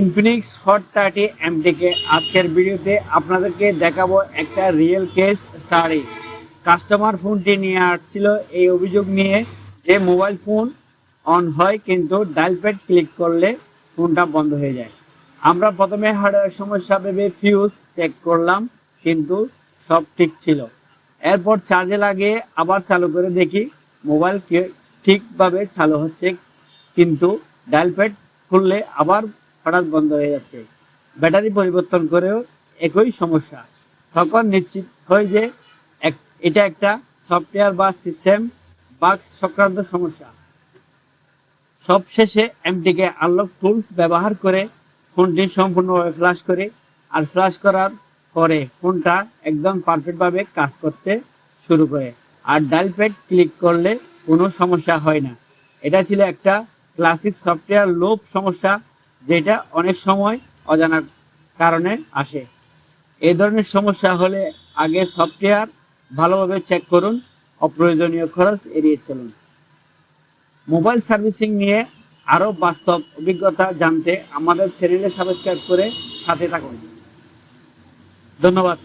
Infinix hot thirty এমটিকে আজকের ভিডিওতে আপনাদেরকে দেখাবো একটা রিয়েল কেস স্টাডি কাস্টমার ফোনটি নিয়ে আসছিল এই অভিযোগ নিয়ে যে মোবাইল ফোন অন হয় কিন্তু ডায়াল প্যাড ক্লিক করলে ফোনটা বন্ধ হয়ে যায়। আমরা প্রথমে হার্ডওয়্যার সমস্যা ভেবে ফিউজ চেক করলাম, কিন্তু সব ঠিক ছিল। এরপর চার্জে লাগিয়ে আবার চালু করে দেখি মোবাইল ঠিকভাবে চালু হচ্ছে, কিন্তু ডায়াল প্যাড খুললে আবার হঠাৎ বন্ধ হয়ে যাচ্ছে। ব্যাটারি পরিবর্তন করেও একই সমস্যা। তখন নিশ্চিত হয় যে এটা একটা সফটওয়্যার বা সিস্টেম বাগ সংক্রান্ত সমস্যা। সবশেষে এমটিকে আনলক টুলস ব্যবহার করে ফোনটি সম্পূর্ণভাবে ফ্লাশ করে আর ফ্লাশ করার পরে ফোনটা একদম পারফেক্টভাবে কাজ করতে শুরু করে। আর ডায়াল প্যাড ক্লিক করলে কোনো সমস্যা হয় না। এটা ছিল একটা ক্লাসিক সফটওয়্যার লোপ সমস্যা যেটা অনেক সময় অজানা কারণে আসে। এই ধরনের সমস্যা হলে আগে সফটওয়্যার ভালোভাবে চেক করুন, অপ্রয়োজনীয় খরচ এড়িয়ে চলুন। মোবাইল সার্ভিসিং নিয়ে আরও বাস্তব অভিজ্ঞতা জানতে আমাদের চ্যানেলে সাবস্ক্রাইব করে সাথে থাকুন। ধন্যবাদ।